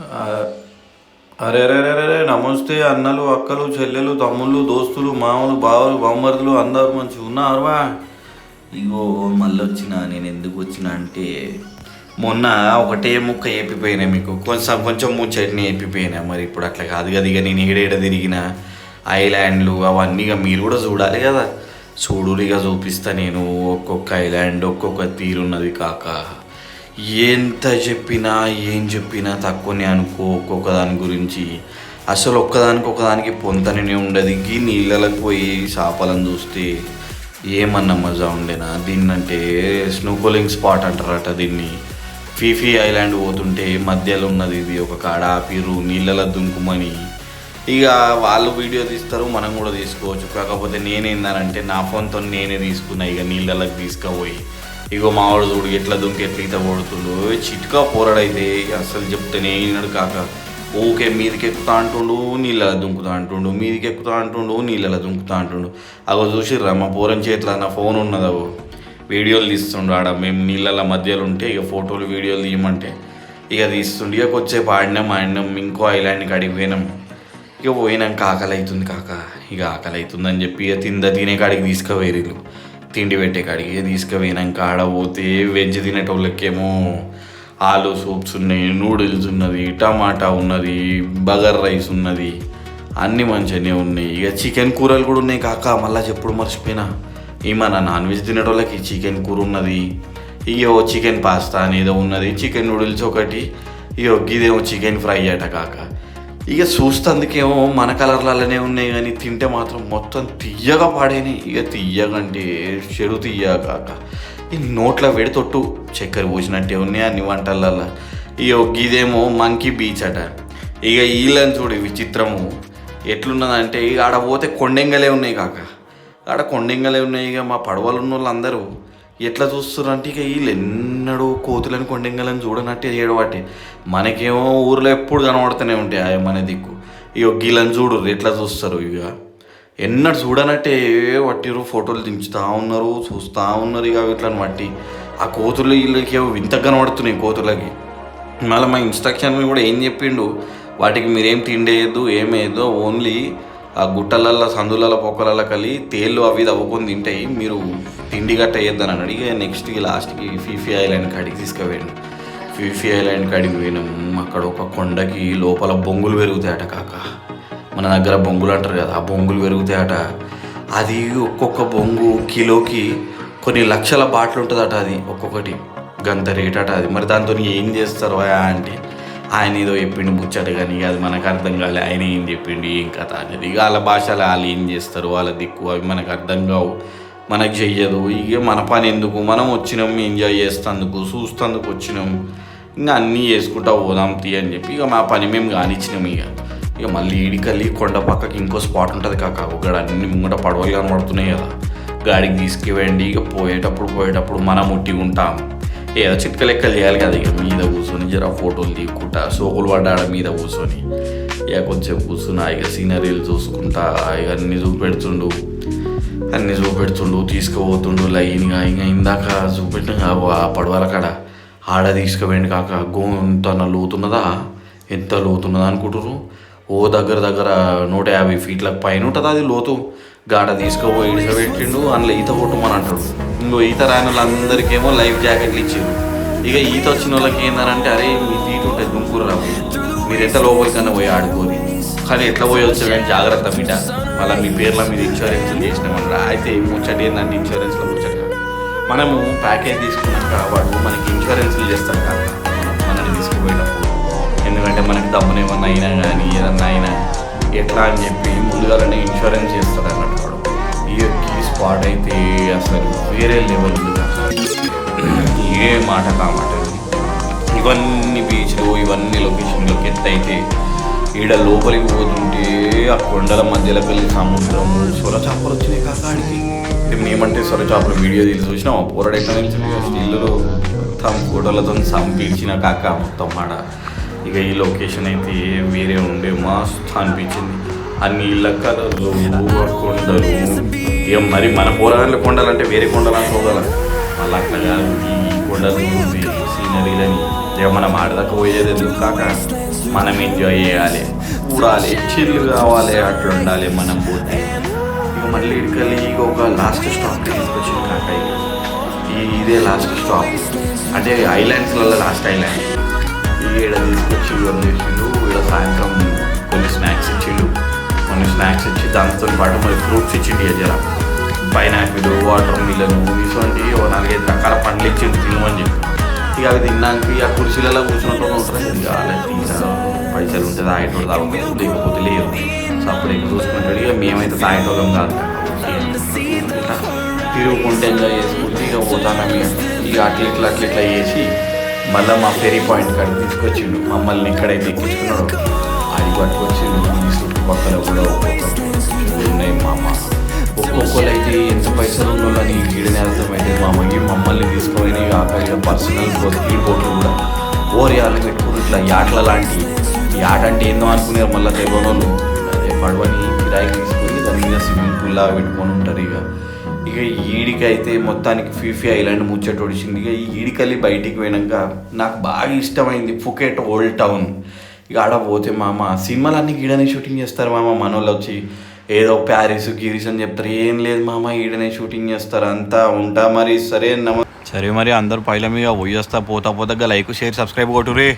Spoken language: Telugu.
అరే అరే అరే నమస్తే అన్నలు అక్కలు చెల్లెలు తమ్ముళ్ళు దోస్తులు మామలు బావలు బొమ్మరులు అందరూ మంచిగా ఉన్నారువా ఇగో మళ్ళీ వచ్చిన నేను ఎందుకు వచ్చిన అంటే మొన్న ఒకటే ముక్క ఏపిపోయినా మీకు. కొంచెం కొంచెం ముచ్చట్ని ఏపిపోయినా. మరి ఇప్పుడు అట్లా కాదు కదా ఇక నేను ఏడేడ తిరిగిన ఐలాండ్లు అవన్నీ ఇక మీరు కూడా చూడాలి కదా. చూడు ఇక చూపిస్తా నేను ఒక్కొక్క ఐలాండ్ ఒక్కొక్క తీరున్నది కాక. ఎంత చెప్పినా ఏం చెప్పినా తక్కువనే అనుకో ఒక్కొక్క దాని గురించి. అసలు ఒక్కదానికి ఒకదానికి పొంతనే ఉండదు. గీ నీళ్ళకి పోయి చేపలను చూస్తే ఏమన్నా మజా ఉండేనా? దీన్నంటే స్నూకోలింగ్ స్పాట్ అంటారట దీన్ని. ఫీఫీ ఐలాండ్ పోతుంటే మధ్యలో ఉన్నది ఇది ఒక కాడ ఆపిరు నీళ్ళలో దుంకుమని. ఇక వాళ్ళు వీడియో తీస్తారు మనం కూడా తీసుకోవచ్చు. కాకపోతే నేనేందనంటే నా ఫోన్తో నేనే తీసుకున్నా ఇక నీళ్ళలోకి తీసుకుపోయి. ఇగో మావాడు చూడు ఎట్లా దుంకి ఎట్లా ఈత పడుతుండు చిట్కా పోరాడైతే అసలు చెప్తేనే ఈనాడు కాక. ఊకే మీదకి ఎక్కుతా అంటుండు నీళ్ళలో దుంకుతా అంటుండు మీదకి ఎక్కుతా అంటుండు నీళ్ళలో దుంకుతా అంటుండు. అగో చూసిర్రా మా పోరం చేతిలో నా ఫోన్ ఉన్నదవు వీడియోలు తీస్తుండు ఆడ మేము నీళ్ళల మధ్యలో ఉంటే ఇక ఫోటోలు వీడియోలు తీయమంటే. ఇక తీస్తుండు ఇక వచ్చేపు ఆడినాం ఆడినాం ఇంకో ఐలాండ్కి అడిగి పోయినాం. ఇక పోయినాక ఆకలి అవుతుంది కాక. ఇక ఆకలి అవుతుందని చెప్పి ఇక తింద తినే కాడికి తీసుకుపోయారు తిండి పెట్టే కాడికి తీసుకుపోయినాక ఆడ పోతే వెజ్ తినేటోళ్ళకేమో ఆలు సూప్స్ ఉన్నాయి నూడిల్స్ ఉన్నది టమాటా ఉన్నది బగర్ రైస్ ఉన్నది అన్నీ మంచిగానే ఉన్నాయి. ఇక చికెన్ కూరలు కూడా ఉన్నాయి కాక మళ్ళీ చెప్పుడు మర్చిపోయినా. ఏమన్నా నాన్ వెజ్ తినేటోళ్ళకి చికెన్ కూర ఉన్నది ఇగో చికెన్ పాస్తా అనేదో ఉన్నది చికెన్ నూడిల్స్ ఒకటి ఇగో గిదేమో చికెన్ ఫ్రై అట కాక. ఇక చూస్తందుకేమో మన కలర్లలోనే ఉన్నాయి కానీ తింటే మాత్రం మొత్తం తీయగా పాడేని ఇక తీయగంటే చెడు తీయగాక కాక. ఈ నోట్లో వెడితొట్టు చక్కెర పోసినట్టే ఉన్నాయి అన్ని వంటలల్లో. ఇక ఇదేమో మంకీ బీచ్ అట. ఇక వీళ్ళని చూడు విచిత్రము. ఎట్లున్నదంటే ఇక ఆడ పోతే కొండెంగలే ఉన్నాయి కాక. ఆడ కొండెంగలే ఉన్నాయి ఇక మా పడవలు ఉన్న వాళ్ళందరూ ఎట్లా చూస్తున్నారు అంటే ఇక వీళ్ళు ఎన్నడూ కోతులను కొండింగలను చూడనట్టే వాటి. మనకేమో ఊర్లో ఎప్పుడు కనబడుతూనే ఉంటాయి ఆ మన దిక్కు. ఇక గీలను చూడు ఎట్లా చూస్తారు ఇక ఎన్నడు చూడనట్టే పట్టిరు ఫోటోలు దించుతూ ఉన్నారు చూస్తూ ఉన్నారు ఇక వీటిని బట్టి ఆ కోతులు వీళ్ళకి వింత కనబడుతున్నాయి కోతులకి. మళ్ళీ మా ఇన్స్ట్రక్షన్ కూడా ఏం చెప్పిండు? వాటికి మీరేం తిండేయద్దు ఏమేయద్దు ఓన్లీ గుట్టలల్లో సందులలో పొక్కలలో కలి తేళ్ళు అవి తవ్వుకొని తింటాయి మీరు తిండి గట్ట వేయద్దని అడిగి నెక్స్ట్ నెక్స్ట్కి లాస్ట్కి ఫీఫీ ఐలాండ్ కాడికి తీసుకుపోయాను ఫీఫీ ఐలాండ్ కాడికి పోయినాం. అక్కడ ఒక కొండకి లోపల బొంగులు పెరుగుతాయట కాక. మన దగ్గర బొంగులు అంటారు కదా ఆ బొంగులు పెరుగుతాయట. అది ఒక్కొక్క బొంగు కిలోకి కొన్ని లక్షల బాటలు ఉంటుందట అది ఒక్కొక్కటి. గంత రేట్ అట అది. మరి దాంతో ఏం చేస్తారు ఆ అంటే ఆయన ఏదో చెప్పిండు ముచ్చట కానీ అది మనకు అర్థం కాలే ఆయన ఏం చెప్పిండు ఏం కథ అనేది. ఇక వాళ్ళ భాషలో వాళ్ళు ఏం చేస్తారు వాళ్ళ దిక్కు అవి మనకు అర్థం కావు మనకు చెయ్యదు. ఇక మన పని ఎందుకు? మనం వచ్చినాం ఎంజాయ్ చేస్తందుకు చూస్తందుకు వచ్చినాం. ఇంకా అన్నీ చేసుకుంటా పోదాం తీ అని చెప్పి ఇక మా పని మేము కానిచ్చినాం ఇక. ఇక మళ్ళీ ఈడికల్లి కొండ పక్కకి ఇంకో స్పాట్ ఉంటుంది కాక. ఒకడ అన్ని ముంగట పడవలు కనబడుతున్నాయి కదా. గాడికి తీసుకువెండి ఇక పోయేటప్పుడు పోయేటప్పుడు మనం ముట్టి ఉంటాం. ఏదో చిట్క లెక్కలు చేయాలి కదా ఇక. మీద కూర్చొని జర ఫోటోలు తీసుకుంటా సోకులు పడ్డాడ మీద కూర్చొని. ఇక కొంచెం కూర్చున్నా ఇక సీనరీలు చూసుకుంటా ఇక అన్ని చూపెడుతుండు అన్ని చూపెడుతుండు తీసుకుపోతుండు లైన్గా ఇంకా ఇందాక చూపెట్టిన ఆ పడవల కాడ ఆడ తీసుకుపోయింది కాక గోంతన లోతున్నదా? ఎంత లోతున్నదా అనుకుంటున్నారు ఓ దగ్గర దగ్గర నూట యాభై ఫీట్లకు పైన ఉంటుంది అది లోతు? గాడ తీసుకుపోయి ఇడిసబెట్టిండు అందులో ఈత కొట్టమని అంటాడు. ఇంకో ఈత రాని వాళ్ళందరికేమో లైఫ్ జాకెట్లు ఇచ్చారు ఇక ఈత వచ్చిన వాళ్ళకి ఏంటంటే అరే మీ తీటు ఉంటుంది దుంకురు రా మీరు ఎంత లోపలి కన్నా పోయి ఆడుకోని. కానీ ఎట్లా పోయి వచ్చారని జాగ్రత్త బిడ్డ. మళ్ళీ మీ పేర్ల మీద ఇన్సూరెన్స్ చేసినామన్నా అయితే ముచ్చట ఏంటంటే ఇన్సూరెన్స్లో ముచ్చట మనము ప్యాకేజ్ తీసుకున్నాక వాడు మనకి ఇన్సూరెన్స్లు చేస్తాడు కాక మనల్ని తీసుకుపోయేటప్పుడు ఎందుకంటే మనకి డబ్బులు ఏమన్నా అయినా కానీ ఏదన్నా అయినా ఎట్లా అని చెప్పి ముందుగానే ఇన్సూరెన్స్ చేస్తాడు అన్నమాట ఈ స్పాట్ అయితే అసలు వేరే లెవెల్ ఉంది. ఏ మాట కామాట ఇవన్నీ బీచ్లు ఇవన్నీ లొకేషన్లోకి ఎత్తు అయితే ఈడ లోపలికి పోతుంటే ఆ కొండల మధ్యలోకి వెళ్ళి సముద్రము సొరచాపలు వచ్చినాయి కాకాడికి మేమంటే సొరచాపలు వీడియో తీసి చూసినా. ఆ పోరడు ఎట్లా నిలిచింది మొత్తం ఫోటోలతో సంపించిన కాక మొత్తం ఆడ. ఇక ఈ లొకేషన్ అయితే వేరే ఉండే మస్తు అనిపించింది. అన్ని నీళ్ళ కలర్లు కొండలు. ఇక మరి మన పోరాళ్ళ కొండలు అంటే వేరే కొండలు అనుకోగలం మళ్ళీ అట్లా కాదు ఈ కొండలు సీనరీలని ఇక మనం ఆడదాకా పోయేది ఎందుకు కాక? మనం ఎంజాయ్ చేయాలి. చూడాలి చిల్లు కావాలి అట్లా ఉండాలి మనం పోతే. ఇక మళ్ళీ ఇక్కడికి ఇక ఒక లాస్ట్ స్టాప్ తీసుకొచ్చింది కాక ఈ ఇదే లాస్ట్ స్టాప్ అంటే ఐలాండ్స్లలో లాస్ట్ ఐలాండ్ ఈడ తీసుకొచ్చి వదిలేసిండు ఇక్కడ సాయంత్రం స్నాక్స్ ఇచ్చి దాంతో పాటు మరి ఫ్రూట్స్ ఇచ్చిండు జర. పైనాపిల్ వాటర్ మిలన్ ఇటువంటి ఓ నాలుగైదు రకాల పండ్లు ఇచ్చిండు తినమని చెప్పి. ఇక అవి తిన్నాక ఇక కుర్చీలలో కూర్చున్నట్టు ఉంటారు ఇక పైసలు ఉంటే తాగేటోడు తాగుతుంది లేకపోతే లేదు సో అప్పుడు ఎక్కువ చూసుకుంటాడు. ఇక మేమైతే తాగేటోళ్ళం కాదు. తిరుగుకుంటే ఎంజాయ్ చేసుకుంటే ఇక పోతాను ఇక. ఇక అట్లా ఇట్లా అట్లా ఇట్లా చేసి మళ్ళీ మా ఫెరీ పాయింట్ కాడ తీసుకొచ్చిండు. మమ్మల్ని ఎక్కడైతే ఎక్కించుకున్నాడు. అది చుట్టుపక్కల కూడా ఒక్కొక్కటి ఉన్నాయి మా అమ్మ ఒక్కొక్కరు అయితే ఎంత పైసలు ఉన్నోళ్ళని ఈడనే అర్థమైతే మా అమ్మకి మమ్మల్ని తీసుకొని ఆ పర్సనల్ స్పీడ్ బోట్లు కూడా ఓరియాలు పెట్టుకుని ఇట్లా యాట్ల లాంటి యాట్ అంటే ఏందో అనుకున్నారు మళ్ళీ తెగనోళ్ళు అదే పడవని కిరాయికి తీసుకొని దాని మీద స్విమ్మింగ్ పూల్లా పెట్టుకొని ఉంటారు ఇక ఇక ఈడికి అయితే మొత్తానికి ఫీఫీ ఐలాండ్ ముచ్చట ఒడిచింది ఇక ఈ బయటికి పోయినాక నాకు బాగా ఇష్టమైంది ఫుకెట్ ఓల్డ్ టౌన్ ఇక ఆడ పోతే మామ సినిమాలన్నీ ఈడనే షూటింగ్ చేస్తారు మామ మనోళ్ళు వచ్చి ఏదో ప్యారిస్ గిరీస్ అని చెప్తారు. ఏం లేదు మామ ఈడనే షూటింగ్ చేస్తారు. అంతా ఉంటా మరి సరే నమ సరే మరి అందరు పైల మీద పోయేస్తా పోతా పోతా లైక్ షేర్ సబ్స్క్రైబ్ కొట్టురే.